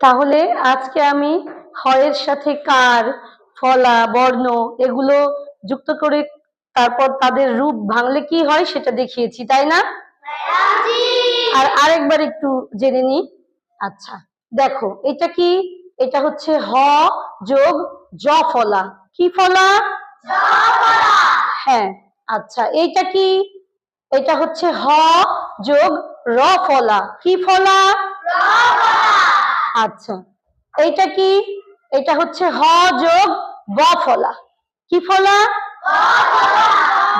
তাহলে আজকে আমি হয়ের সাথে কার, ফলা, বর্ণ এগুলো যুক্ত করে তারপর তাদের রূপ ভাঙলে কি হয় সেটা দেখিয়েছি, তাই না? আর আরেকবার একটু জেনে নি আচ্ছা দেখো, এটা কি? এটা হচ্ছে হ যোগ জ ফলা। কি ফলা? হ্যাঁ আচ্ছা এইটা কি? এটা হচ্ছে হ যোগ র ফলা। কি ফলা? আচ্ছা এইটা কি? এটা হচ্ছে হ যোগ ব ফলা। কি ফলা?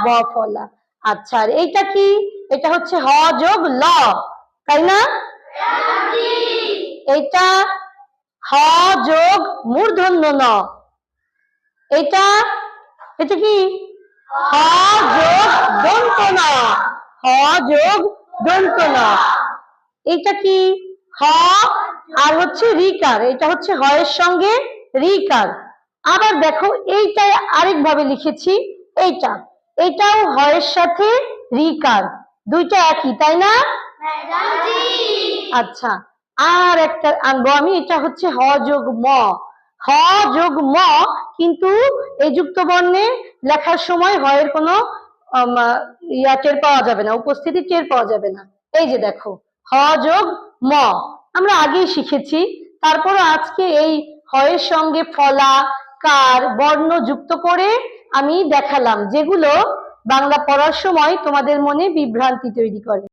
ব ফলা। আচ্ছা আর এইটা কি? এটা হচ্ছে হ যোগ ল, তাই না? এইটা হ যোগ মূর্ধন্য ন এটা এটা কি? হ যোগ দন্ত ন হ যোগ দন্ত ন এটা কি? হ আর হচ্ছে রিকার এটা হচ্ছে হয়ের সঙ্গে রিকার। আবার দেখো এইটাই আরেক ভাবে লিখেছি এইটা। এটাও হয়ের সাথে রিকার। দুইটা একই তাই না? আচ্ছা আর একটা আনব আমি এটা হচ্ছে হ যোগ ম। হ যোগ ম কিন্তু এই যুক্ত বর্ণে লেখার সময় হয়ের কোনো ইয়া টের পাওয়া যাবে না উপস্থিতি টের পাওয়া যাবে না। এই যে দেখো হ যোগ ম। আমরা আগেই শিখেছি। তারপর আজকে এই হয়ের সঙ্গে ফলা, কার, বর্ণ যুক্ত করে আমি দেখালাম, যেগুলো বাংলা পড়ার সময় তোমাদের মনে বিভ্রান্তি তৈরি করে।